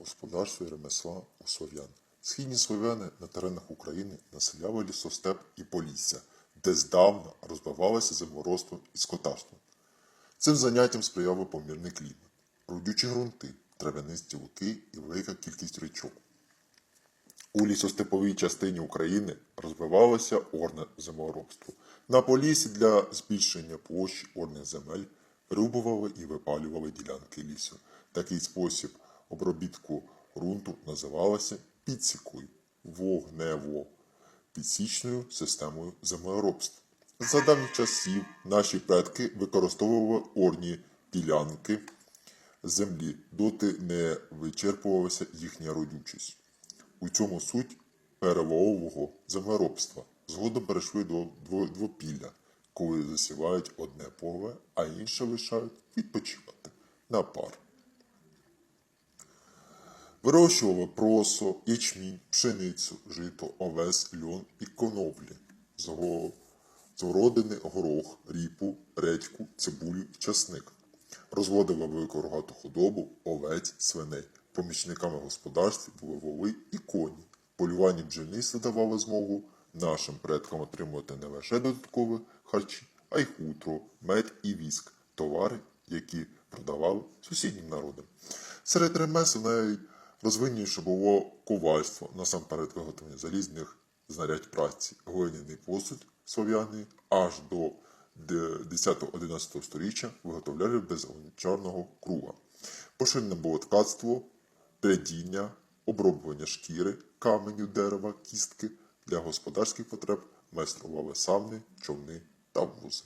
господарства і ремесла у слов'ян. Східні слов'яни на теренах України населяли лісостеп і полісся, де здавна розвивалося землеробство і скотарство. Цим заняттям сприяв помірний клімат, родючі ґрунти, трав'янисті луки і велика кількість річок. У лісостеповій частині України розвивалося орне землеробство. На полісі для збільшення площі орних земель рубували і випалювали ділянки лісу. Такий спосіб обробітку ґрунту називалося підсікою, вогнево підсічною системою землеробства. За давніх часів наші предки використовували орні ділянки землі, доти не вичерпувалася їхня родючість. У цьому суть перевалового землеробства. Згодом перейшли до двопілля, коли засівають одне поле, а інше лишають відпочивати на пар. Вирощували просо, ячмінь, пшеницю, жито, овес, льон і коноплі. З го- горох, ріпу, редьку, цибулю і часник. Розводили велику рогату худобу, овець, свиней. Помічниками в господарстві були воли і коні. Полювання бджільництва давало змогу нашим предкам отримувати не лише додаткові харчі, а й хутро, мед і віск, товари, які продавали сусіднім народам. Серед ремесел найрозвинніше було ковальство, насамперед виготовлення залізних знарядь праці, глиняний посуд слов'яни аж до 10-11 століття виготовляли без гончарного круга. Поширене було ткацтво, прядіння, оброблення шкіри, каменю, дерева, кістки для господарських потреб майстрували савни, човни та вузи.